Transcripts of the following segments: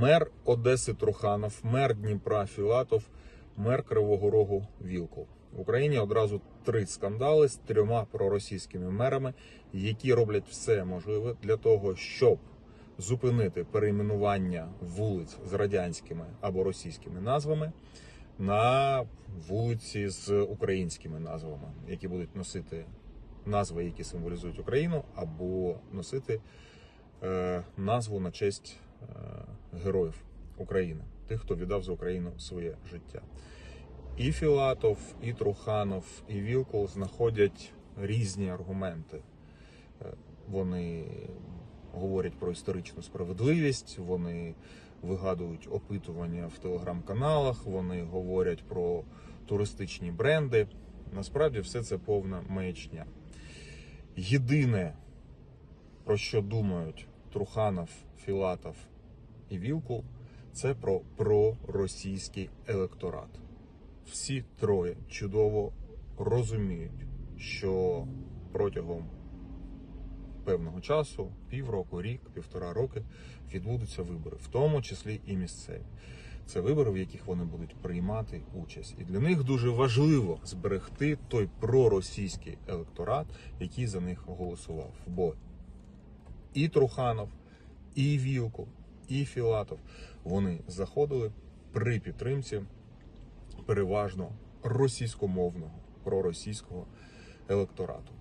мер Одеси Труханов, мер Дніпра Філатов, мер Кривого Рогу Вілков. В Україні одразу три скандали з трьома проросійськими мерами, які роблять все можливе для того, щоб зупинити перейменування вулиць з радянськими або російськими назвами на вулиці з українськими назвами, які будуть носити назви, які символізують Україну, або носити е, назву на честь е, героїв України, тих, хто віддав за Україну своє життя. І Філатов, і Труханов, і Вілкул знаходять різні аргументи. Е, Вони говорять про історичну справедливість, вони вигадують опитування в телеграм-каналах, вони говорять про туристичні бренди. Насправді все це повна маячня. Єдине, про що думають Труханов, Філатов і Вілкул, це про проросійський електорат. Всі троє чудово розуміють, що протягом певного часу, півроку, рік, півтора роки, відбудуться вибори, в тому числі і місцеві. Це вибори, в яких вони будуть приймати участь. І для них дуже важливо зберегти той проросійський електорат, який за них голосував. Бо і Труханов, і Вілков, і Філатов вони заходили при підтримці переважно російськомовного проросійського електорату.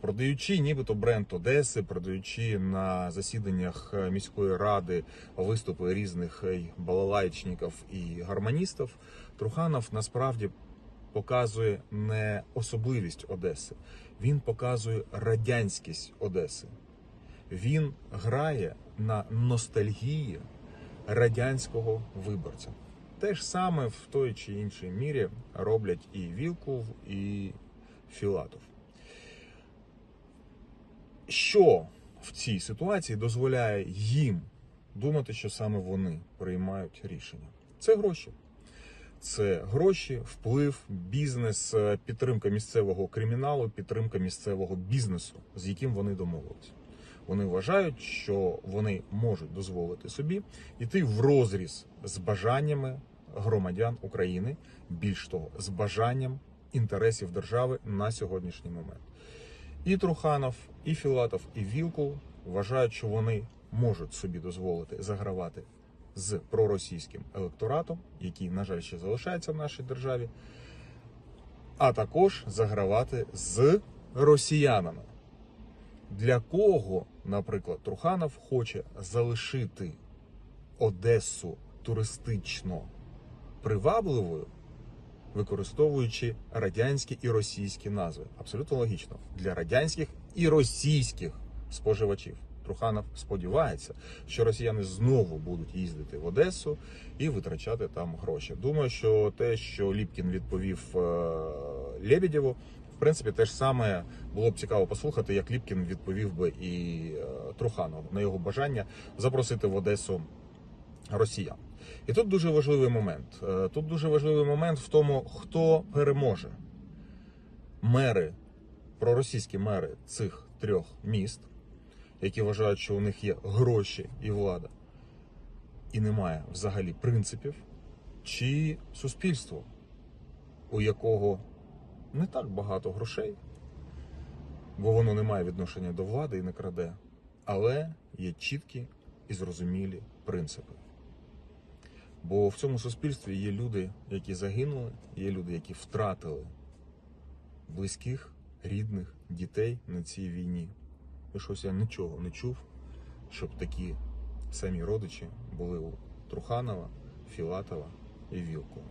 Продаючи нібито бренд Одеси, продаючи на засіданнях міської ради виступи різних балалайчників і гармоністів, Труханов насправді показує не особливість Одеси, він показує радянськість Одеси. Він грає на ностальгії радянського виборця. Те ж саме в той чи іншій мірі роблять і Вілков, і Філатов. Що в цій ситуації дозволяє їм думати, що саме вони приймають рішення? Це гроші. Це гроші, вплив, бізнес, підтримка місцевого криміналу, підтримка місцевого бізнесу, з яким вони домовилися. Вони вважають, що вони можуть дозволити собі йти в розріз з бажаннями громадян України, більш того, з бажанням інтересів держави на сьогоднішній момент. І Труханов, і Філатов, і Вілкул вважають, що вони можуть собі дозволити загравати з проросійським електоратом, який, на жаль, ще залишається в нашій державі, а також загравати з росіянами. Для кого, наприклад, Труханов хоче залишити Одесу туристично привабливою, використовуючи радянські і російські назви. Абсолютно логічно для радянських і російських споживачів. Труханов сподівається, що росіяни знову будуть їздити в Одесу і витрачати там гроші. Думаю, що те, що Ліпкін відповів е, Лебедєву, принципі, те ж саме було б цікаво послухати, як Ліпкін відповів би і е, Труханову на його бажання запросити в Одесу росіян. І тут дуже важливий момент. Е, Тут дуже важливий момент в тому, хто переможе. Мери, проросійські мери цих трьох міст, які вважають, що у них є гроші і влада, і немає взагалі принципів, чи суспільство, у якого не так багато грошей, бо воно не має відношення до влади і не краде, але є чіткі і зрозумілі принципи. Бо в цьому суспільстві є люди, які загинули, є люди, які втратили близьких, рідних, дітей на цій війні. І щось я нічого не чув, щоб такі самі родичі були у Труханова, Філатова і Вілкова.